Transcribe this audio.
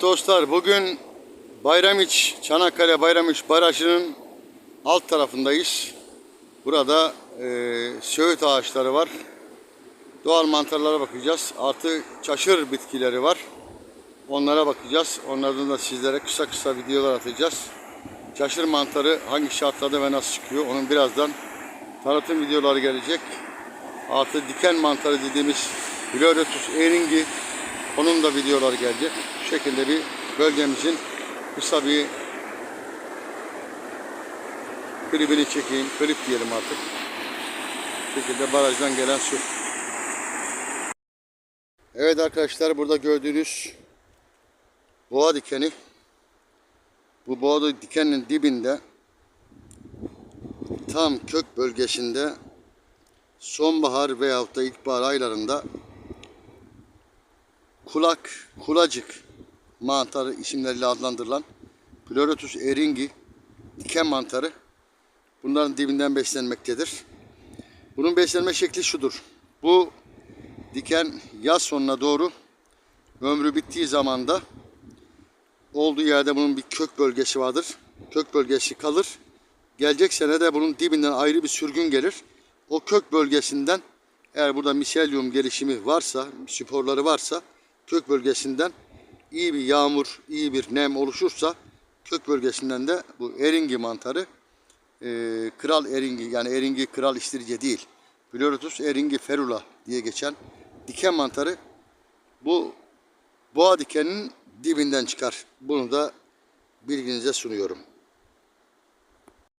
Dostlar bugün Bayramiç, Çanakkale Bayramiç Barajı'nın alt tarafındayız. Burada e, söğüt ağaçları var. Doğal mantarlara bakacağız. Artı çaşır bitkileri var. Onlara bakacağız. Onlardan da sizlere kısa kısa videolar atacağız. Çaşır mantarı hangi şartlarda ve nasıl çıkıyor onun birazdan tanıtım videoları gelecek. Artı diken mantarı dediğimiz Pleurotus eringi onun da videoları gelecek. Şekilde bir bölgemizin kısa bir klibini çekeyim. Klip diyelim artık. Bu şekilde barajdan gelen su. Evet arkadaşlar burada gördüğünüz boğa dikeni. Bu boğa dikenin dibinde tam kök bölgesinde sonbahar veyahut da ilkbahar aylarında kulak, kulacık mantarı isimleriyle adlandırılan Pleurotus eringi diken mantarı bunların dibinden beslenmektedir. Bunun beslenme şekli şudur. Bu diken yaz sonuna doğru ömrü bittiği zamanda olduğu yerde bunun bir kök bölgesi vardır. Kök bölgesi kalır. Gelecek sene de bunun dibinden ayrı bir sürgün gelir. O kök bölgesinden eğer burada miselyum gelişimi varsa, sporları varsa kök bölgesinden iyi bir yağmur, iyi bir nem oluşursa kök bölgesinden de bu eringi mantarı e, kral eringi yani eringi kral istirice değil. Pleurotus eringi ferula diye geçen diken mantarı bu boğa dikeninin dibinden çıkar. Bunu da bilginize sunuyorum.